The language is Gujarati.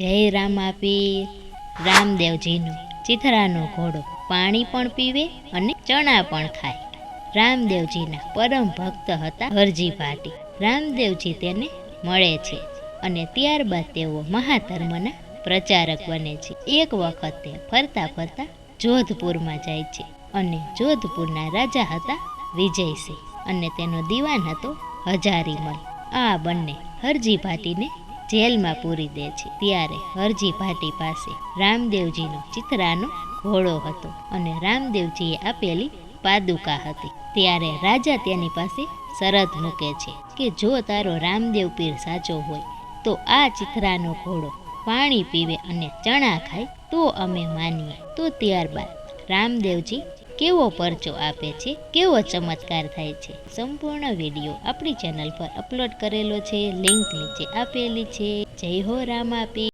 જય રામ આપી રામદેવજીનો ચિથરાનો ઘોડો પાણી પણ પીવે અને ચણા પણ ખાય. રામદેવજીના પરમ ભક્ત હતા હરજી ભાટી. રામદેવજી તેને મળે છે અને ત્યારબાદ તેઓ મહાધર્મના પ્રચારક બને છે. એક વખત તે ફરતા ફરતા જોધપુરમાં જાય છે અને જોધપુરના રાજા હતા વિજયસિંહ અને તેનો દીવાન હતો હજારીમલ. આ બંને હરજી ભાટીને જેલમાં પૂરી દે છે. ત્યારે હરજી ભાટી પાસે રામદેવજીનો ચિત્રાનો ઘોડો હતો અને રામદેવજીએ આપેલી પાદુકા હતી. ત્યારે રાજા તેની પાસે શરત મૂકે છે કે જો તારો રામદેવ પીર સાચો હોય, તો આ ચિત્રાનો ઘોડો પાણી પીવે અને ચણા ખાય તો અમે માનીએ. તો ત્યારબાદ રામદેવજી કેવો પરચો આપે છે, કેવો ચમત્કાર થાય છે, સંપૂર્ણ વીડિયો આપણી ચેનલ પર અપલોડ કરેલો છે, લિંક નીચે આપેલી છે. જય હો રામા પીર